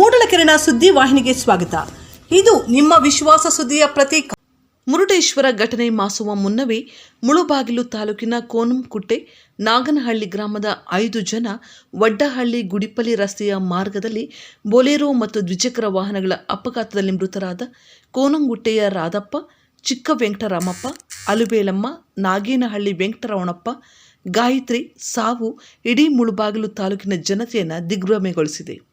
ಮೂಡಲಕೆರೆನ ಸುದ್ದಿ ವಾಹಿನಿಗೆ ಸ್ವಾಗತ. ಇದು ನಿಮ್ಮ ವಿಶ್ವಾಸ ಸುದ್ದಿಯ ಪ್ರತೀಕ. ಮುರುಡೇಶ್ವರ ಘಟನೆ ಮಾಸುವ ಮುನ್ನವೇ ಮುಳುಬಾಗಿಲು ತಾಲೂಕಿನ ಕೋನಂಕುಟ್ಟೆ ನಾಗನಹಳ್ಳಿ ಗ್ರಾಮದ ಐದು ಜನ ವಡ್ಡಹಳ್ಳಿ ಗುಡಿಪಲ್ಲಿ ರಸ್ತೆಯ ಮಾರ್ಗದಲ್ಲಿ ಬೊಲೆರೋ ಮತ್ತು ದ್ವಿಚಕ್ರ ವಾಹನಗಳ ಅಪಘಾತದಲ್ಲಿ ಮೃತರಾದ ಕೋನಂಗುಟ್ಟೆಯ ರಾಧಪ್ಪ ಚಿಕ್ಕ ವೆಂಕಟರಾಮಪ್ಪ ಅಲುಬೇಲಮ್ಮ, ನಾಗೇನಹಳ್ಳಿ ವೆಂಕಟರಮಣಪ್ಪ ಗಾಯತ್ರಿ, ಸಾವು ಇಡೀ ಮುಳುಬಾಗಿಲು ತಾಲೂಕಿನ ಜನತೆಯನ್ನು ದಿಗ್ಭ್ರಮೆಗೊಳಿಸಿದೆ.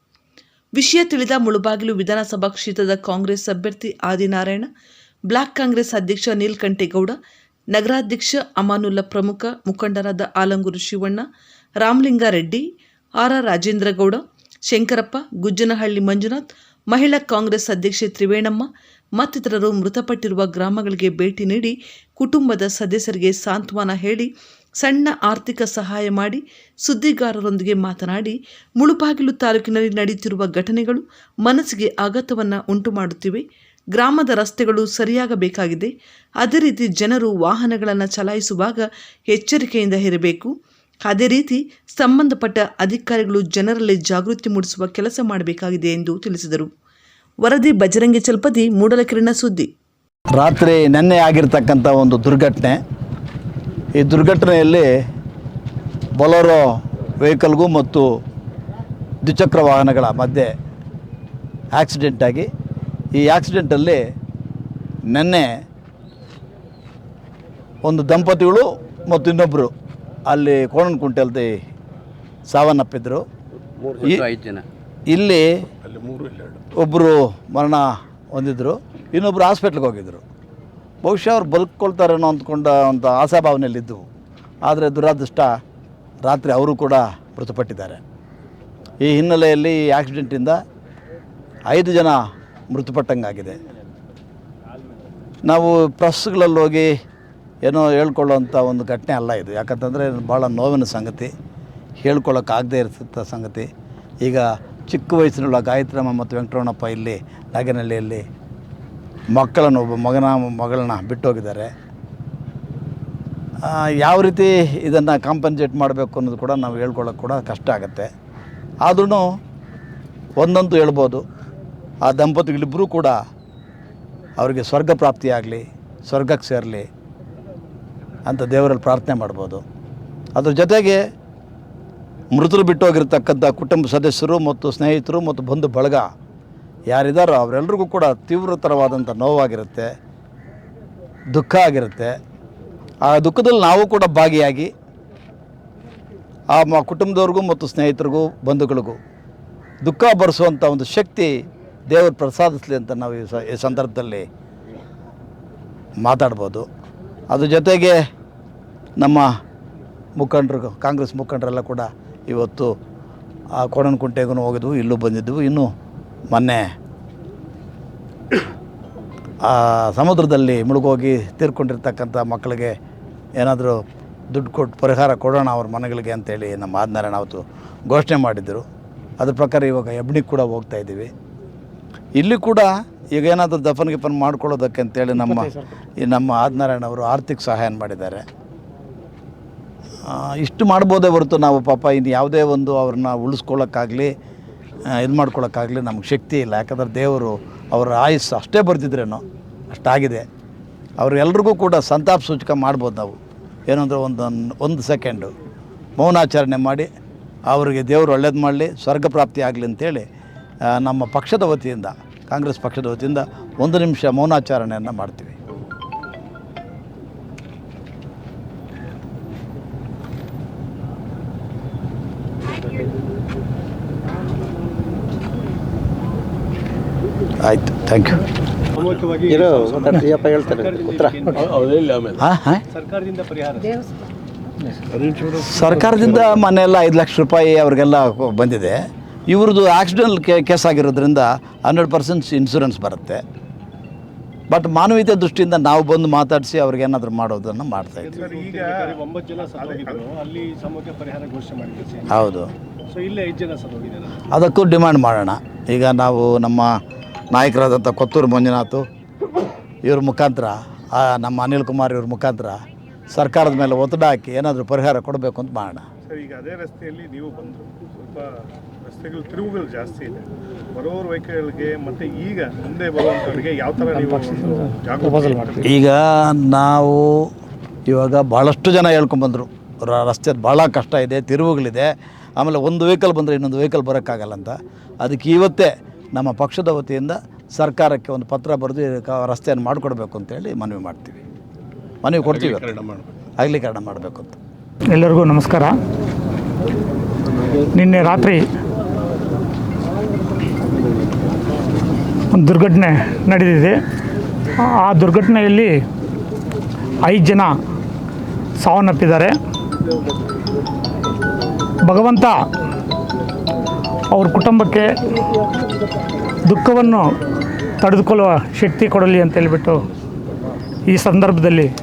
ವಿಷಯ ತಿಳಿದ ಮುಳುಬಾಗಿಲು ವಿಧಾನಸಭಾ ಕ್ಷೇತ್ರದ ಕಾಂಗ್ರೆಸ್ ಅಭ್ಯರ್ಥಿ ಆದಿನಾರಾಯಣ, ಬ್ಲಾಕ್ ಕಾಂಗ್ರೆಸ್ ಅಧ್ಯಕ್ಷ ನೀಲ್ಕಂಠೇಗೌಡ, ನಗರಾಧ್ಯಕ್ಷ ಅಮಾನುಲ್ಲ ಪ್ರಮುಖ ಮುಖಂಡರಾದ ಆಲಂಗೂರು ಶಿವಣ್ಣ, ರಾಮಲಿಂಗಾರೆಡ್ಡಿ, ಆರ್ ಆರ್ ರಾಜೇಂದ್ರಗೌಡ, ಶಂಕರಪ್ಪ, ಗುಜ್ಜನಹಳ್ಳಿ ಮಂಜುನಾಥ್ ಮಹಿಳಾ ಕಾಂಗ್ರೆಸ್ ಅಧ್ಯಕ್ಷೆ ತ್ರಿವೇಣಮ್ಮ, ಮತ್ತಿತರರು ಮೃತಪಟ್ಟಿರುವ ಗ್ರಾಮಗಳಿಗೆ ಭೇಟಿ ನೀಡಿ ಕುಟುಂಬದ ಸದಸ್ಯರಿಗೆ ಸಾಂತ್ವನ ಹೇಳಿ, ಸಣ್ಣ ಆರ್ಥಿಕ ಸಹಾಯ ಮಾಡಿ, ಸುದ್ದಿಗಾರರೊಂದಿಗೆ ಮಾತನಾಡಿ, ಮುಳುಬಾಗಿಲು ತಾಲೂಕಿನಲ್ಲಿ ನಡೆಯುತ್ತಿರುವ ಘಟನೆಗಳು ಮನಸ್ಸಿಗೆ ಆಘಾತವನ್ನು ಉಂಟು ಮಾಡುತ್ತಿವೆ ಗ್ರಾಮದ ರಸ್ತೆಗಳು ಸರಿಯಾಗಬೇಕಾಗಿದೆ. ಅದೇ ರೀತಿ ಜನರು ವಾಹನಗಳನ್ನು ಚಲಾಯಿಸುವಾಗ ಎಚ್ಚರಿಕೆಯಿಂದ ಇರಬೇಕು. ಅದೇ ರೀತಿ ಸಂಬಂಧಪಟ್ಟ ಅಧಿಕಾರಿಗಳು ಜನರಲ್ಲಿ ಜಾಗೃತಿ ಮೂಡಿಸುವ ಕೆಲಸ ಮಾಡಬೇಕಾಗಿದೆ ಎಂದು ತಿಳಿಸಿದರು. ವರದಿ ಬಜರಂಗಿ ಚಲಪತಿ ಮೂಡಲಕಿರಣ ಸುದ್ದಿ. ರಾತ್ರಿ ನಿನ್ನೆ ಆಗಿರ್ತಕ್ಕಂಥ ಒಂದು ದುರ್ಘಟನೆ. ಈ ದುರ್ಘಟನೆಯಲ್ಲಿ ಬೊಲೊರೋ ವೆಹಿಕಲ್ಗೂ ಮತ್ತು ದ್ವಿಚಕ್ರ ವಾಹನಗಳ ಮಧ್ಯೆ ಆಕ್ಸಿಡೆಂಟ್ ಆಗಿ, ಈ ಆಕ್ಸಿಡೆಂಟಲ್ಲಿ ನೆನ್ನೆ ಒಂದು ದಂಪತಿಗಳು ಮತ್ತು ಇನ್ನೊಬ್ಬರು ಅಲ್ಲಿ ಕೋಣನಕುಂಟೆಲ್ದಿ ಸಾವನ್ನಪ್ಪಿದ್ರು. ಈ- ಐದು ಜನ ಇಲ್ಲಿ ಒಬ್ಬರು ಮರಣ ಹೊಂದಿದ್ರು ಇನ್ನೊಬ್ಬರು ಹಾಸ್ಪಿಟ್ಲಿಗೆ ಹೋಗಿದ್ದರು ಬಹುಶಃ ಅವ್ರು ಬಲ್ಕೊಳ್ತಾರೇನೋ ಅಂದ್ಕೊಂಡ ಅಂತ ಆಶಾಭಾವನೆಯಲ್ಲಿದ್ದವು ಆದರೆ ದುರಾದೃಷ್ಟ ರಾತ್ರಿ ಅವರು ಕೂಡ ಮೃತಪಟ್ಟಿದ್ದಾರೆ. ಈ ಹಿನ್ನೆಲೆಯಲ್ಲಿ ಈ ಆಕ್ಸಿಡೆಂಟಿಂದ ಐದು ಜನ ಮೃತಪಟ್ಟಂಗಾಗಿದೆ. ನಾವು ಪ್ರೆಸ್ಗಳಲ್ಲಿ ಹೋಗಿ ಏನೋ ಹೇಳ್ಕೊಳ್ಳೋಂಥ ಒಂದು ಘಟನೆ ಅಲ್ಲ ಇದು. ಯಾಕಂತಂದರೆ ಭಾಳ ನೋವಿನ ಸಂಗತಿ. ಹೇಳ್ಕೊಳ್ಳೋಕ್ಕಾಗದೇ ಇರ್ತಂಥ ಸಂಗತಿ. ಈಗ ಚಿಕ್ಕ ವಯಸ್ಸಿನೊಳ ಗಾಯತ್ರಮ್ಮ ಮತ್ತು ವೆಂಕಟರಮಣಪ್ಪ ಇಲ್ಲಿ ನಾಗನಹಳ್ಳಿಯಲ್ಲಿ ಮಕ್ಕಳನ್ನು, ಒಬ್ಬ ಮಗನ, ಮಗಳನ್ನ ಬಿಟ್ಟೋಗಿದ್ದಾರೆ. ಯಾವ ರೀತಿ ಇದನ್ನು ಕಾಂಪನ್ಸೇಟ್ ಮಾಡಬೇಕು ಅನ್ನೋದು ಕೂಡ ನಾವು ಹೇಳ್ಕೊಳ್ಳೋಕೆ ಕೂಡ ಕಷ್ಟ ಆಗುತ್ತೆ. ಆದ್ರೂ ಒಂದಂತೂ ಹೇಳ್ಬೋದು, ಆ ದಂಪತಿಗಳಿಬ್ಬರೂ ಕೂಡ ಅವರಿಗೆ ಸ್ವರ್ಗ ಪ್ರಾಪ್ತಿಯಾಗಲಿ, ಸ್ವರ್ಗಕ್ಕೆ ಸೇರಲಿ ಅಂತ ದೇವರಲ್ಲಿ ಪ್ರಾರ್ಥನೆ ಮಾಡ್ಬೋದು. ಅದ್ರ ಜೊತೆಗೆ ಮೃತರು ಬಿಟ್ಟೋಗಿರ್ತಕ್ಕಂಥ ಕುಟುಂಬ ಸದಸ್ಯರು ಮತ್ತು ಸ್ನೇಹಿತರು ಮತ್ತು ಬಂಧು ಬಳಗ ಯಾರಿದ್ದಾರೋ ಅವರೆಲ್ಲರಿಗೂ ಕೂಡ ತೀವ್ರತರವಾದಂಥ ನೋವಾಗಿರುತ್ತೆ, ದುಃಖ ಆಗಿರುತ್ತೆ. ಆ ದುಃಖದಲ್ಲಿ ನಾವು ಕೂಡ ಭಾಗಿಯಾಗಿ ಆ ಮ ಕುಟುಂಬದವ್ರಿಗೂ ಮತ್ತು ಸ್ನೇಹಿತರಿಗೂ, ಬಂಧುಗಳಿಗೂ ದುಃಖ ಬರೆಸುವಂಥ ಒಂದು ಶಕ್ತಿ ದೇವರು ಪ್ರಸಾದಿಸಲಿ ಅಂತ ನಾವು ಈ ಸಂದರ್ಭದಲ್ಲಿ ಮಾತಾಡ್ಬೋದು. ಅದ್ರ ಜೊತೆಗೆ ನಮ್ಮ ಮುಖಂಡರು ಕಾಂಗ್ರೆಸ್ ಮುಖಂಡರೆಲ್ಲ ಕೂಡ ಇವತ್ತು ಆ ಕೋಣನಕುಂಟೆಗೂ ಹೋಗಿದ್ವು ಇಲ್ಲೂ ಬಂದಿದ್ದವು ಇನ್ನು ಮೊನ್ನೆ ಆ ಸಮುದ್ರದಲ್ಲಿ ಮುಳುಗೋಗಿ ತೀರ್ಕೊಂಡಿರ್ತಕ್ಕಂಥ ಮಕ್ಕಳಿಗೆ ಏನಾದರೂ ದುಡ್ಡು ಕೊಟ್ಟು ಪರಿಹಾರ ಕೊಡೋಣ ಅವ್ರ ಮನೆಗಳಿಗೆ ಅಂತೇಳಿ ನಮ್ಮ ಆದ್ನಾರಾಯಣ ಅವತ್ತು ಘೋಷಣೆ ಮಾಡಿದ್ದರು. ಅದ್ರ ಪ್ರಕಾರ ಇವಾಗ ಎಬ್ಣಿಗೆ ಕೂಡ ಹೋಗ್ತಾ ಇದ್ದೀವಿ. ಇಲ್ಲಿ ಕೂಡ ಈಗ ಏನಾದರೂ ದಫನ್ ಗಿಫನ್ ಮಾಡ್ಕೊಳ್ಳೋದಕ್ಕೆ ಅಂತೇಳಿ ನಮ್ಮ ಈ ನಮ್ಮ ಆದ್ನಾರಾಯಣ ಅವರು ಆರ್ಥಿಕ ಸಹಾಯ ಮಾಡಿದ್ದಾರೆ. ಇಷ್ಟು ಮಾಡ್ಬೋದೇ ಹೊರತು ನಾವು ಪಾಪ ಇನ್ನು ಯಾವುದೇ ಒಂದು ಅವ್ರನ್ನ ಉಳಿಸ್ಕೊಳ್ಳೋಕ್ಕಾಗಲಿ ಇದು ಮಾಡ್ಕೊಳ್ಳೋಕ್ಕಾಗಲಿ ನಮ್ಗೆ ಶಕ್ತಿ ಇಲ್ಲ. ಯಾಕಂದ್ರೆ ದೇವರು ಅವರ ಆಯುಸ್ಸು ಅಷ್ಟೇ ಬರ್ತಿದ್ರೇನೋ ಅಷ್ಟಾಗಿದೆ. ಅವರೆಲ್ಲರಿಗೂ ಕೂಡ ಸಂತಾಪ ಸೂಚಕ ಮಾಡ್ಬೋದು ನಾವು. ಏನಂದ್ರೆ ಒಂದು ಒಂದು ಸೆಕೆಂಡು ಮೌನಾಚರಣೆ ಮಾಡಿ, ಅವರಿಗೆ ದೇವರು ಒಳ್ಳೇದು ಮಾಡಲಿ, ಸ್ವರ್ಗ ಪ್ರಾಪ್ತಿ ಆಗಲಿ ಅಂತೇಳಿ ನಮ್ಮ ಪಕ್ಷದ ವತಿಯಿಂದ, ಕಾಂಗ್ರೆಸ್ ಪಕ್ಷದ ವತಿಯಿಂದ ಒಂದು ನಿಮಿಷ ಮೌನಾಚರಣೆಯನ್ನು ಮಾಡ್ತೀವಿ. ಆಯಿತು ಥ್ಯಾಂಕ್ ಯು ಇರೋ ಹೇಳ್ತಾರೆ ಉತ್ತರ. ಹಾಂ ಹಾಂ. ಸರ್ಕಾರದಿಂದ ಪರಿಹಾರ. ಸರ್ಕಾರದಿಂದ ಮನೆಯೆಲ್ಲ ಐದು ಲಕ್ಷ ರೂಪಾಯಿ ಅವ್ರಿಗೆಲ್ಲ ಬಂದಿದೆ. ಇವ್ರದ್ದು ಆಕ್ಸಿಡೆಂಟ್ ಕೇ ಕೇಸ್ ಆಗಿರೋದ್ರಿಂದ ಹಂಡ್ರೆಡ್ ಪರ್ಸೆಂಟ್ ಇನ್ಸೂರೆನ್ಸ್ ಬರುತ್ತೆ. ಬಟ್ ಮಾನವೀಯತೆ ದೃಷ್ಟಿಯಿಂದ ನಾವು ಬಂದು ಮಾತಾಡಿಸಿ ಅವ್ರಿಗೆ ಏನಾದರೂ ಮಾಡೋದನ್ನು ಮಾಡ್ತಾ ಇದ್ದೀವಿ ಈಗ ಒಂಬತ್ತು ಜನ ಸತ್ತೋಗಿದ್ರು ಅಲ್ಲಿ ಸಮಗ್ರ ಪರಿಹಾರ ಘೋಷಣೆ ಮಾಡಿದ್ರು ಹೌದು. ಸೊ ಇಲ್ಲೇ ಐದು ಜನ ಸತ್ತೋಗಿದ್ದಾರೆ ಅದಕ್ಕೂ ಡಿಮ್ಯಾಂಡ್ ಮಾಡೋಣ. ಈಗ ನಾವು ನಮ್ಮ ನಾಯಕರಾದಂಥ ಕೊತ್ತೂರು ಮಂಜುನಾಥು ಇವ್ರ ಮುಖಾಂತರ ಆ, ನಮ್ಮ ಅನಿಲ್ ಕುಮಾರ್ ಇವ್ರ ಮುಖಾಂತರ ಸರ್ಕಾರದ ಮೇಲೆ ಒತ್ತಡ ಹಾಕಿ ಏನಾದರೂ ಪರಿಹಾರ ಕೊಡಬೇಕು ಅಂತ ಮಾಡೋಣ. ಸರ್ ಈಗ ಅದೇ ರಸ್ತೆಯಲ್ಲಿ ನೀವು ಬಂದರು. ಸ್ವಲ್ಪ ರಸ್ತೆಗಳು ತಿರುವುಗಳು ಜಾಸ್ತಿ ಇದೆ. ಬರೋರ ವೆಹಿಕಲ್ಗೆ ಮತ್ತೆ ಈಗ ಮುಂದೆ ಬರುವಂಥವ್ರಿಗೆ ಯಾವ ಥರ ನೀವು ಈಗ ನಾವು ಇವಾಗ ಭಾಳಷ್ಟು ಜನ ಹೇಳ್ಕೊಂಬಂದರು. ರಸ್ತೆ ಭಾಳ ಕಷ್ಟ ಇದೆ ತಿರುವುಗಳಿದೆ. ಆಮೇಲೆ ಒಂದು ವೆಹಿಕಲ್ ಬಂದರೆ ಇನ್ನೊಂದು ವೆಹಿಕಲ್ ಬರೋಕ್ಕಾಗಲ್ಲ ಅಂತ. ಅದಕ್ಕೆ ಇವತ್ತೇ ನಮ್ಮ ಪಕ್ಷದ ವತಿಯಿಂದ ಸರ್ಕಾರಕ್ಕೆ ಒಂದು ಪತ್ರ ಬರೆದು ರಸ್ತೆಯನ್ನು ಮಾಡಿಕೊಡ್ಬೇಕು ಅಂತೇಳಿ ಮನವಿ ಮಾಡ್ತೀವಿ. ಮನವಿ ಕೊಡ್ತೀವಿ ಅಗಲೀಕರಣ ಮಾಡಬೇಕು ಅಂತ. ಎಲ್ಲರಿಗೂ ನಮಸ್ಕಾರ. ನಿನ್ನೆ ರಾತ್ರಿ ದುರ್ಘಟನೆ ನಡೆದಿದೆ ಆ- ದುರ್ಘಟನೆಯಲ್ಲಿ ಐದು ಜನ ಸಾವನ್ನಪ್ಪಿದ್ದಾರೆ. ಭಗವಂತ ಅವ್ರ ಕುಟುಂಬಕ್ಕೆ ದುಃಖವನ್ನು ತಡೆದುಕೊಳ್ಳುವ ಶಕ್ತಿ ಕೊಡಲಿ ಅಂತ ಹೇಳಿಬಿಟ್ಟು ಈ ಸಂದರ್ಭದಲ್ಲಿ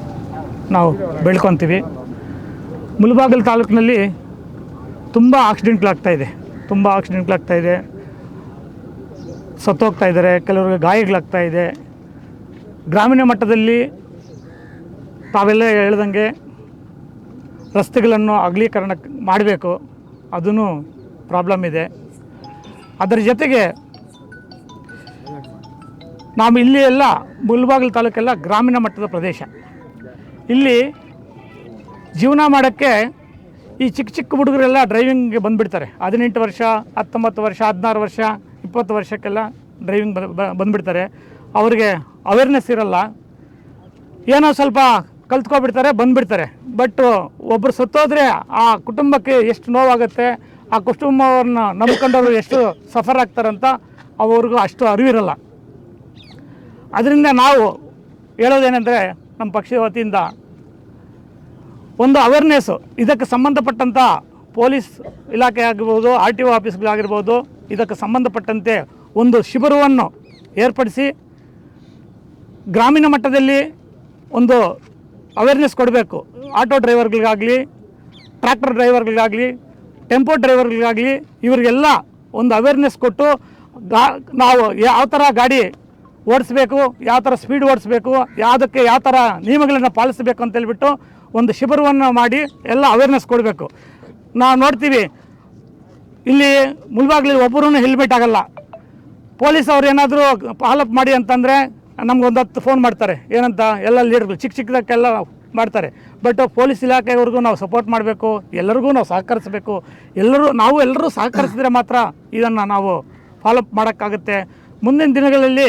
ನಾವು ಬೆಳ್ಕೊತೀವಿ ಮುಳಬಾಗಿಲು ತಾಲೂಕಿನಲ್ಲಿ ತುಂಬ ಆಕ್ಸಿಡೆಂಟ್ಗಳಾಗ್ತಾಯಿದೆ ತುಂಬ ಆಕ್ಸಿಡೆಂಟ್ಗಳಾಗ್ತಾ ಇದೆ. ಸತ್ತೋಗ್ತಾ ಇದ್ದಾರೆ, ಕೆಲವ್ರಿಗೆ ಗಾಯಗಳಾಗ್ತಾ ಇದೆ. ಗ್ರಾಮೀಣ ಮಟ್ಟದಲ್ಲಿ ತಾವೆಲ್ಲ ಹೇಳ್ದಂಗೆ ರಸ್ತೆಗಳನ್ನು ಅಗಲೀಕರಣ ಮಾಡಬೇಕು ಅದೂ ಪ್ರಾಬ್ಲಮ್ ಇದೆ. ಅದರ ಜೊತೆಗೆ ನಾವು ಇಲ್ಲಿ ಎಲ್ಲ ಮುಲ್ಬಾಗಿಲು ತಾಲೂಕೆಲ್ಲ ಗ್ರಾಮೀಣ ಮಟ್ಟದ ಪ್ರದೇಶ. ಇಲ್ಲಿ ಜೀವನ ಮಾಡೋಕ್ಕೆ ಈ ಚಿಕ್ಕ ಚಿಕ್ಕ ಹುಡುಗರೆಲ್ಲ ಡ್ರೈವಿಂಗ್ಗೆ ಬಂದುಬಿಡ್ತಾರೆ. ಹದಿನೆಂಟು ವರ್ಷ, ಹತ್ತೊಂಬತ್ತು ವರ್ಷ, ಹದಿನಾರು ವರ್ಷ. ಇಪ್ಪತ್ತು ವರ್ಷಕ್ಕೆಲ್ಲ ಡ್ರೈವಿಂಗ್ ಬಂದುಬಿಡ್ತಾರೆ. ಅವರಿಗೆ ಅವೇರ್ನೆಸ್ ಇರಲ್ಲ. ಏನೋ ಸ್ವಲ್ಪ ಕಲ್ತ್ಕೊಬಿಡ್ತಾರೆ, ಬಂದುಬಿಡ್ತಾರೆ. ಬಟ್ ಒಬ್ಬರು ಸತ್ತೋದ್ರೆ ಆ ಕುಟುಂಬಕ್ಕೆ ಎಷ್ಟು ನೋವಾಗುತ್ತೆ, ಆ ಕುಟುಂಬವನ್ನು ನಂಬ್ಕೊಂಡವರು ಎಷ್ಟು ಸಫರ್ ಆಗ್ತಾರಂತ ಅವ್ರಿಗೂ ಅಷ್ಟು ಅರಿವಿರಲ್ಲ. ಅದರಿಂದ ನಾವು ಹೇಳೋದೇನೆಂದರೆ ನಮ್ಮ ಪಕ್ಷದ ವತಿಯಿಂದ ಒಂದು ಅವೇರ್ನೆಸ್ಸು ಇದಕ್ಕೆ ಸಂಬಂಧಪಟ್ಟಂಥ ಪೊಲೀಸ್ ಇಲಾಖೆ ಆಗಿರ್ಬೋದು, ಆರ್ ಟಿ ಒ ಆಫೀಸ್ಗಳಾಗಿರ್ಬೋದು, ಇದಕ್ಕೆ ಸಂಬಂಧಪಟ್ಟಂತೆ ಒಂದು ಶಿಬಿರವನ್ನು ಏರ್ಪಡಿಸಿ ಗ್ರಾಮೀಣ ಮಟ್ಟದಲ್ಲಿ ಒಂದು ಅವೇರ್ನೆಸ್ ಕೊಡಬೇಕು. ಆಟೋ ಡ್ರೈವರ್ಗಳಿಗಾಗಲಿ, ಟ್ರ್ಯಾಕ್ಟರ್ ಡ್ರೈವರ್ಗಳಿಗಾಗಲಿ, ಟೆಂಪೋ ಡ್ರೈವರ್ಗಳಿಗಾಗಲಿ, ಇವರಿಗೆಲ್ಲ ಒಂದು ಅವೇರ್ನೆಸ್ ಕೊಟ್ಟು ಗಾ, ನಾವು ಯಾವ ಥರ ಗಾಡಿ ಓಡಿಸ್ಬೇಕು, ಯಾವ ಥರ ಸ್ಪೀಡ್ ಓಡಿಸ್ಬೇಕು, ಯಾವುದಕ್ಕೆ ಯಾವ ಥರ ನಿಯಮಗಳನ್ನು ಪಾಲಿಸಬೇಕು ಅಂತ ಹೇಳ್ಬಿಟ್ಟು ಒಂದು ಶಿಬಿರವನ್ನು ಮಾಡಿ ಎಲ್ಲ ಅವೇರ್ನೆಸ್ ಕೊಡಬೇಕು. ನಾವು ನೋಡ್ತೀವಿ. ಇಲ್ಲಿ ಮುಳ್ಬಾಗ್ಲಿ ಒಬ್ಬರೂ ಹೆಲ್ಮೆಟ್ ಆಗಲ್ಲ. ಪೊಲೀಸ್ ಅವ್ರು ಏನಾದರೂ ಫಾಲೋಅಪ್ ಮಾಡಿ ಅಂತಂದರೆ ನಮ್ಗೊಂದು ಹತ್ತು ಫೋನ್ ಮಾಡ್ತಾರೆ. ಏನಂತ? ಎಲ್ಲ ಲೀಡರ್ಗಳು ಚಿಕ್ಕ ಚಿಕ್ಕದಕ್ಕೆಲ್ಲ ಮಾಡ್ತಾರೆ. ಬಟ್ ಪೊಲೀಸ್ ಇಲಾಖೆಯವ್ರಿಗೂ ನಾವು ಸಪೋರ್ಟ್ ಮಾಡಬೇಕು. ಎಲ್ಲರಿಗೂ ನಾವು ಸಹಕರಿಸಬೇಕು. ಎಲ್ಲರೂ, ನಾವು ಎಲ್ಲರೂ ಸಹಕರಿಸಿದ್ರೆ ಮಾತ್ರ ಇದನ್ನು ನಾವು ಫಾಲೋಅಪ್ ಮಾಡೋಕ್ಕಾಗುತ್ತೆ. ಮುಂದಿನ ದಿನಗಳಲ್ಲಿ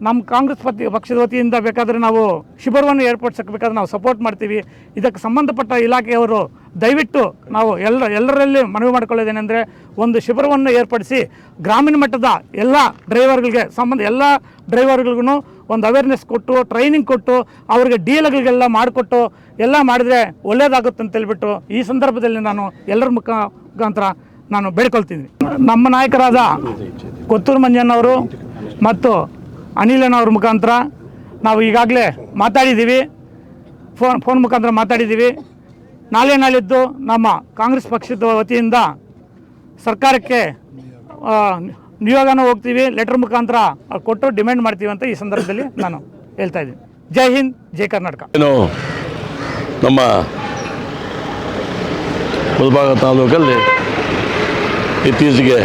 ನಮ್ಮ ಕಾಂಗ್ರೆಸ್ ಪತಿ, ಪಕ್ಷದ ವತಿಯಿಂದ ಬೇಕಾದರೆ ನಾವು ಶಿಬಿರವನ್ನು ಏರ್ಪಡಿಸಕ್ಕೆ ಬೇಕಾದ್ರೆ ನಾವು ಸಪೋರ್ಟ್ ಮಾಡ್ತೀವಿ. ಇದಕ್ಕೆ ಸಂಬಂಧಪಟ್ಟ ಇಲಾಖೆಯವರು ದಯವಿಟ್ಟು ನಾವು ಎಲ್ಲ ಎಲ್ಲರಲ್ಲಿ ಮನವಿ ಮಾಡ್ಕೊಳ್ಳೋದೇನೆಂದರೆ ಒಂದು ಶಿಬಿರವನ್ನು ಏರ್ಪಡಿಸಿ ಗ್ರಾಮೀಣ ಮಟ್ಟದ ಎಲ್ಲ ಡ್ರೈವರ್ಗಳಿಗೆ ಸಂಬಂಧ ಎಲ್ಲ ಡ್ರೈವರ್ಗಳಿಗೂ ಒಂದು ಅವೇರ್ನೆಸ್ ಕೊಟ್ಟು ಟ್ರೈನಿಂಗ್ ಕೊಟ್ಟು, ಅವರಿಗೆ ಡೀಲ್ಗಳಿಗೆಲ್ಲ ಮಾಡಿಕೊಟ್ಟು, ಎಲ್ಲ ಮಾಡಿದರೆ ಒಳ್ಳೆಯದಾಗುತ್ತೆ ಅಂತ ಹೇಳ್ಬಿಟ್ಟು ಈ ಸಂದರ್ಭದಲ್ಲಿ ನಾನು ಎಲ್ಲರ ಮುಖ ಮುಖಾಂತರ ನಾನು ಬೇಡ್ಕೊಳ್ತೀನಿ. ನಮ್ಮ ನಾಯಕರಾದ ಕೊತ್ತೂರು ಮಂಜಣ್ಣವರು ಮತ್ತು ಅನಿಲನವ್ರ ಮುಖಾಂತರ ನಾವು ಈಗಾಗಲೇ ಮಾತಾಡಿದ್ದೀವಿ. ಫೋನ್ ಫೋನ್ ಮುಖಾಂತರ ಮಾತಾಡಿದ್ದೀವಿ. ನಾಳೆ ನಾಳಿದ್ದು ನಮ್ಮ ಕಾಂಗ್ರೆಸ್ ಪಕ್ಷದ ವತಿಯಿಂದ ಸರ್ಕಾರಕ್ಕೆ ನಿಯೋಗನೂ ಹೋಗ್ತೀವಿ, ಲೆಟರ್ ಮುಖಾಂತರ ಕೊಟ್ಟು ಡಿಮ್ಯಾಂಡ್ ಮಾಡ್ತೀವಿ ಅಂತ ಈ ಸಂದರ್ಭದಲ್ಲಿ ನಾನು ಹೇಳ್ತಾ ಇದ್ದೀನಿ. ಜೈ ಹಿಂದ್, ಜೈ ಕರ್ನಾಟಕ. ಏನು ನಮ್ಮ ಮುಲ್ಬಾಗ ತಾಲೂಕಲ್ಲಿ ಇತ್ತೀಚೆಗೆ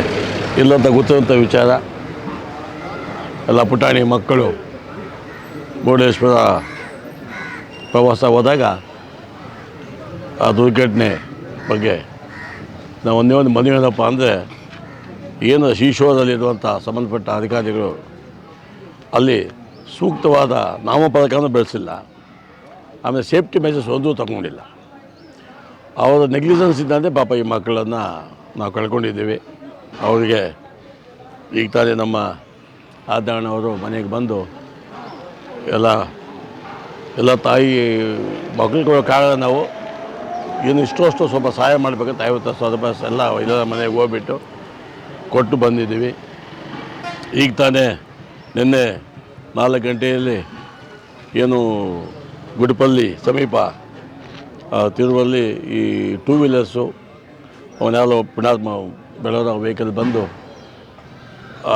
ಇಲ್ಲಂತ ಗೊತ್ತಿರುವಂಥ ವಿಚಾರ, ಎಲ್ಲ ಪುಟಾಣಿ ಮಕ್ಕಳು, ಮುರುಡೇಶ್ವರ ಪ್ರವಾಸ ಹೋದಾಗ ಆ ದುರ್ಘಟನೆ ಬಗ್ಗೆ ನಾವು ಒಂದೇ ಒಂದು ಮನವಿ ಏನಪ್ಪ ಅಂದರೆ, ಏನು ಶೀಶೋದಲ್ಲಿರುವಂಥ ಸಂಬಂಧಪಟ್ಟ ಅಧಿಕಾರಿಗಳು ಅಲ್ಲಿ ಸೂಕ್ತವಾದ ನಾಮಫಲಕವನ್ನು ಬೆಳೆಸಿಲ್ಲ. ಆಮೇಲೆ ಸೇಫ್ಟಿ ಮೆಜರ್ಸ್ ಒಂದೂ ತಗೊಂಡಿಲ್ಲ. ಅವರ ನೆಗ್ಲಿಜೆನ್ಸ್ ಇದ್ದಂತೆ ಪಾಪ ಈ ಮಕ್ಕಳನ್ನು ನಾವು ಕಳ್ಕೊಂಡಿದ್ದೀವಿ. ಅವರಿಗೆ ಈಗ ತಾನೇ ನಮ್ಮ ಆದರಣವರು ಮನೆಗೆ ಬಂದು ಎಲ್ಲ ಎಲ್ಲ ತಾಯಿ ಮಕ್ಕಳು ಕಾರಣ ನಾವು ಏನು ಇಷ್ಟೋಷ್ಟು ಸ್ವಲ್ಪ ಸಹಾಯ ಮಾಡಬೇಕಂತ ಐವತ್ತು ಸಾವಿರ ರೂಪಾಯಿ ಎಲ್ಲ ಇಲ್ಲ ಮನೆಗೆ ಹೋಗ್ಬಿಟ್ಟು ಕೊಟ್ಟು ಬಂದಿದ್ದೀವಿ. ಈಗ ತಾನೇ ನಿನ್ನೆ ನಾಲ್ಕು ಗಂಟೆಯಲ್ಲಿ ಏನು ಗುಡಿಪಲ್ಲಿ ಸಮೀಪ ತಿರುವಲ್ಲಿ ಈ ಟೂ ವೀಲರ್ಸು ಅವನ್ಯಾವುದೋ ಪುಣಾತ್ಮ ಬೆಳವರ ವೆಹಿಕಲ್ ಬಂದು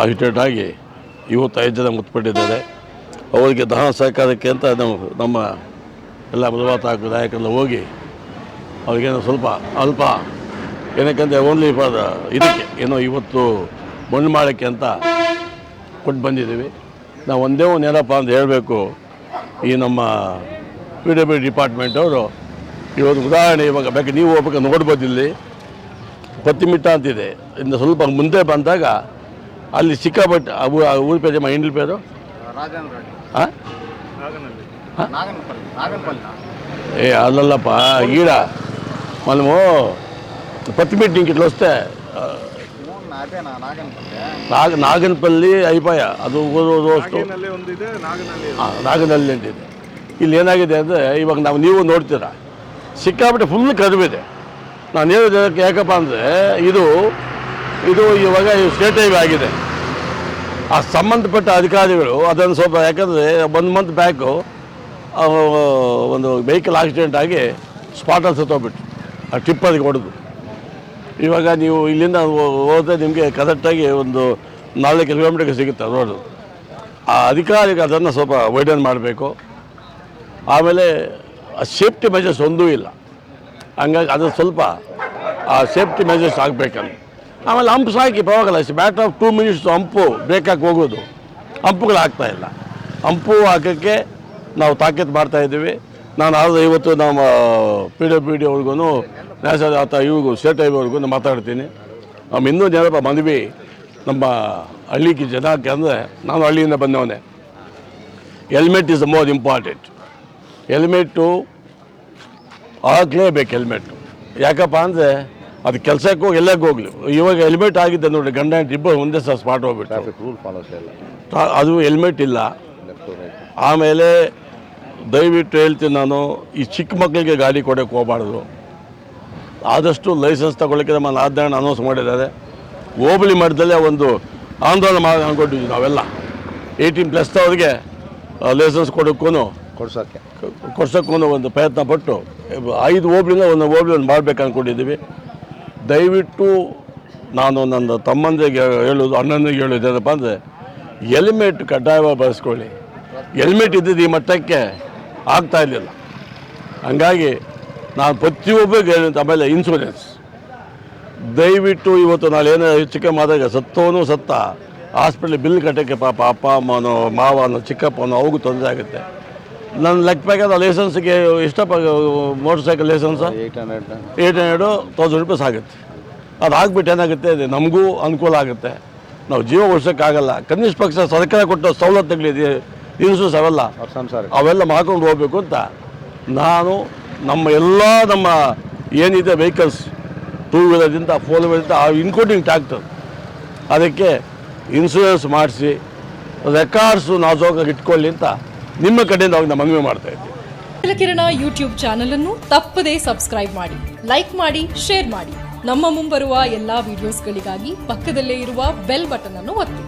ಹಿಟೇಟ್ ಆಗಿ ಇವತ್ತೈದು ಜನ ಮೃತಪಟ್ಟಿದ್ದಾರೆ. ಅವರಿಗೆ ದಹನ ಸಹಕಾರಕ್ಕೆ ಅಂತ ನಾವು ನಮ್ಮ ಎಲ್ಲ ತಾಲೂಕು ನಾಯಕರೆಲ್ಲ ಹೋಗಿ ಅವ್ರಿಗೇನು ಸ್ವಲ್ಪ ಅಲ್ಪ. ಏನಕ್ಕೆ ಓನ್ಲಿ ಫಾರ್ ಇದಕ್ಕೆ ಏನೋ ಇವತ್ತು ಮಣ್ಣು ಮಾಡೋಕ್ಕೆ ಅಂತ ಕೊಟ್ಟು ಬಂದಿದ್ದೀವಿ. ನಾವು ಒಂದೇ ಒಂದು ಏನಪ್ಪ ಅಂತ ಹೇಳಬೇಕು. ಈ ನಮ್ಮ ಪಿ ಡಬ್ಲ್ಯೂ ಡಿಪಾರ್ಟ್ಮೆಂಟ್ ಅವರು ಇವತ್ತು ಉದಾಹರಣೆ ಇವಾಗ ಬೇಕು ನೀವು ಹೋಗ್ಬೇಕು ನೋಡ್ಬೋದು ಇಲ್ಲಿ. ಕೊತ್ತಿಮಿಟ್ಟ ಅಂತಿದೆ ಇನ್ನು ಸ್ವಲ್ಪ ಮುಂದೆ ಬಂದಾಗ ಅಲ್ಲಿ ಸಿಕ್ಕಾಪಟ್ಟೆ ಅವು ಊರ ಪೇಜ್ ಅಮ್ಮ ಹೆಂಡ್ಲಿ ಪೇರು? ಹಾಂ ಏ ಅಲ್ಲಲ್ಲಪ್ಪ ಈಡ. మనము పత్తిపెట్టి ఇంక ఇట్లా వస్తే నాగ నాగనపల్లి అయిపోయా ಅದು ರೋಸ್ಟು ನಲ್ಲಿ ಒಂದಿದೆ ನಾಗನಲ್ಲಿ ನಾಗನಲ್ಲಿ ಅಂತಿದೆ ಇಲ್ಲಿ ಏನಾಗಿದೆ ಅಂದರೆ ಇವಾಗ ನಾವು ನೀವು ನೋಡ್ತೀರ ಸಿಕ್ಕಾಪಟ್ಟೆ ಫುಲ್ ಕಡಿಮೆದೆ ನಾನು ಹೇಳೋದಕ್ಕೆ ಯಾಕಪ್ಪ ಅಂದರೆ ಇದು ಇದು ಇವಾಗ ಸ್ಟೇಟ್ ಹೈವೇ ಆಗಿದೆ ಆ ಸಂಬಂಧಪಟ್ಟ ಅಧಿಕಾರಿಗಳು ಅದನ್ನು ಸ್ವಲ್ಪ ಯಾಕಂದರೆ ಒಂದು ಮಂತ್ ಬ್ಯಾಕು ಒಂದು ವೆಹಿಕಲ್ ಆಕ್ಸಿಡೆಂಟ್ ಆಗಿ ಸ್ಪಾಟಲ್ಲಿ ಸತ್ತೋಗ್ಬಿಟ್ಟು ಆ ಅದಕ್ಕೆ ಹೊಡೆದು ಇವಾಗ ನೀವು ಇಲ್ಲಿಂದ ಹೋದರೆ ನಿಮಗೆ ಕರೆಕ್ಟಾಗಿ ಒಂದು ನಾಲ್ಕು ಕಿಲೋಮೀಟರ್ಗೆ ಸಿಗುತ್ತೆ ರೋಡು ಆ ಅಧಿಕಾರಿಗೆ ಅದನ್ನು ಸ್ವಲ್ಪ ವೈಡನ್ ಮಾಡಬೇಕು? ಆಮೇಲೆ ಸೇಫ್ಟಿ ಮೆಜರ್ಸ್ ಒಂದೂ ಇಲ್ಲ. ಹಂಗಾಗಿ ಅದು ಸ್ವಲ್ಪ ಆ ಸೇಫ್ಟಿ ಮೆಜರ್ಸ್ ಆಗಬೇಕಂತ. ಆಮೇಲೆ ಹಂಪ್ ಹಾಕಿ ಪರವಾಗಿಲ್ಲ. It's of two minutes hump ಬೇಕಾಗಿ ಹೋಗೋದು. ಹಂಪುಗಳು ಆಗ್ತಾಯಿಲ್ಲ ಹಂಪು ಹಾಕೋಕ್ಕೆ ನಾವು ತಾಕೀತು ಮಾಡ್ತಾ ಇದ್ದೀವಿ. ನಾನು ಆದ್ರೆ ಇವತ್ತು ನಮ್ಮ ಪಿ ಡಬ್ಲ್ಯೂ ಪಿ ಡಿ ಅವ್ರಿಗೂ ನ್ಯಾಷನಲ್ ಆತ ಇವ್ರಿಗೂ ಸ್ಟೇಟ್ ನಾನು ಮಾತಾಡ್ತೀನಿ. ನಮ್ಮ ಇನ್ನೂ ಜನಪ ಮನವಿ ನಮ್ಮ ಹಳ್ಳಿಗೆ ಜನಕ್ಕೆ ಅಂದರೆ ನಾನು ಹಳ್ಳಿಯಿಂದ ಬಂದವನೇ. Helmet is the more important helmet ಆಗಲೇಬೇಕು ಹೆಲ್ಮೆಟ್ಟು ಯಾಕಪ್ಪ ಅಂದರೆ ಅದು ಕೆಲಸಕ್ಕೆ ಹೋಗಿ ಎಲ್ಲಕ್ಕೆ ಹೋಗ್ಲಿ. ಇವಾಗ ಹೆಲ್ಮೆಟ್ ಆಗಿದ್ದೆ ನೋಡಿ ಗಂಡ ಇಬ್ಬರು ಒಂದೇ ಸಹ ಸ್ಪಾಟ್ ಹೋಗ್ಬಿಟ್ಟು ರೂಲ್ ಫಾಲೋ ಇಲ್ಲ ಅದು ಹೆಲ್ಮೆಟ್ ಇಲ್ಲ. ಆಮೇಲೆ ದಯವಿಟ್ಟು ಹೇಳ್ತೀನಿ ನಾನು ಈ ಚಿಕ್ಕ ಮಕ್ಕಳಿಗೆ ಗಾಡಿ ಕೊಡೋಕ್ಕೆ ಹೋಗಬಾರ್ದು. ಆದಷ್ಟು ಲೈಸೆನ್ಸ್ ತಗೊಳ್ಳಿಕ್ಕೆ ನಮ್ಮ ಆದರಣ ಅನೌನ್ಸ್ ಮಾಡಿದ್ದಾರೆ. ಹೋಬಳಿ ಮಟ್ಟದಲ್ಲೇ ಒಂದು ಆಂದೋಲನ ಮಾಡಿ ಅಂದ್ಕೊಂಡಿದ್ವಿ ನಾವೆಲ್ಲ. ಏಯ್ಟೀನ್ ಪ್ಲಸ್ ಅವ್ರಿಗೆ ಲೈಸೆನ್ಸ್ ಕೊಡೋಕ್ಕೂ ಕೊಡ್ಸೋಕ್ಕೆ. ಕೊಡ್ಸೋಕ್ಕೂ ಒಂದು ಪ್ರಯತ್ನ ಪಟ್ಟು ಐದು ಹೋಬ್ಳಿನ ಒಂದು ಹೋಬ್ಳಿ ಒಂದು ಮಾಡಬೇಕು ಅಂದ್ಕೊಂಡಿದ್ದೀವಿ ದಯವಿಟ್ಟು ನಾನು ನನ್ನ ತಮ್ಮಂದಿಗೆ ಹೇಳೋದು ಅಣ್ಣನಿಗೆ ಹೇಳೋದು ಏನಪ್ಪ ಅಂದರೆ ಹೆಲ್ಮೆಟ್ ಕಡ್ಡಾಯವಾಗಿ ಬಳಸ್ಕೊಳ್ಳಿ. ಹೆಲ್ಮೆಟ್ ಇದ್ದಿದ್ದು ಈ ಮಟ್ಟಕ್ಕೆ ಆಗ್ತಾ ಇರಲಿಲ್ಲ. ಹಂಗಾಗಿ ನಾನು ಪ್ರತಿಯೊಬ್ಬರಿಗೆ ಹೇಳಿದಂಥ ಆಮೇಲೆ ಇನ್ಸೂರೆನ್ಸ್ ದಯವಿಟ್ಟು ಇವತ್ತು ನಾನು ಏನೋ ಹೆಚ್ಚಿಗೆ ಮಾದಾಗ ಸತ್ತೋನು ಸತ್ತ. ಹಾಸ್ಪಿಟ್ಲ್ ಬಿಲ್ ಕಟ್ಟೋಕ್ಕೆ ಪಾಪ ಅಪ್ಪ ಅಮ್ಮನೋ ಮಾವನೋ ಚಿಕ್ಕಪ್ಪನೋ ಅವ್ರಿಗೂ ತೊಂದರೆ ಆಗುತ್ತೆ. ನನ್ನ ಲೆಕ್ಕ ಬೇಕಾದ ಲೈಸೆನ್ಸ್ಗೆ ಎಷ್ಟಪ್ಪ motorcycle license eight hundred thousand rupees ಆಗುತ್ತೆ. ಅದು ಆಗ್ಬಿಟ್ಟು ಏನಾಗುತ್ತೆ ಅದು ನಮಗೂ ಅನುಕೂಲ ಆಗುತ್ತೆ. ನಾವು ಜೀವ ಉಳಿಸೋಕ್ಕಾಗಲ್ಲ. ಕನಿಷ್ಠ ಪಕ್ಷ ಸರ್ಕಾರ ಕೊಟ್ಟ ಸವಲತ್ತುಗಳಿದೆ ಇನ್ಸೂರೆನ್ಸ್ ಅವೆಲ್ಲ ಅವೆಲ್ಲ ಮಾಡ್ಕೊಂಡು ಹೋಗ್ಬೇಕು ಅಂತ. ನಾನು ನಮ್ಮ ಎಲ್ಲ ನಮ್ಮ ಏನಿದೆ ವೆಹಿಕಲ್ಸ್ ಟೂ ವೀಲರ್ದಿಂದ ಫೋರ್ ವೀಲರ್ದಿಂದ ಇನ್ಕ್ಲೂಡಿಂಗ್ ಟ್ಯಾಕ್ಟರ್ ಅದಕ್ಕೆ ಇನ್ಸೂರೆನ್ಸ್ ಮಾಡಿಸಿ ರೆಕಾರ್ಡ್ಸು ನಾಜೋಕಾಗಿ ಇಟ್ಕೊಳ್ಳಿ ಅಂತ ನಿಮ್ಮ ಕಡೆಯಿಂದ ಅವಾಗ ನಮ್ಮ ಮನವಿ ಮಾಡ್ತಾ ಇದ್ದೀವಿ ಕಿರಣ ಯೂಟ್ಯೂಬ್ ಚಾನಲ್ ಅನ್ನು ತಪ್ಪದೇ ಸಬ್ಸ್ಕ್ರೈಬ್ ಮಾಡಿ ಲೈಕ್ ಮಾಡಿ ಶೇರ್ ಮಾಡಿ. ನಮ್ಮ ಮುಂಬರುವ ಎಲ್ಲಾ ವಿಡಿಯೋಸ್ಗಳಿಗಾಗಿ ಪಕ್ಕದಲ್ಲೇ ಇರುವ ಬೆಲ್ ಬಟನ್ ಅನ್ನು ಒತ್ತಿ.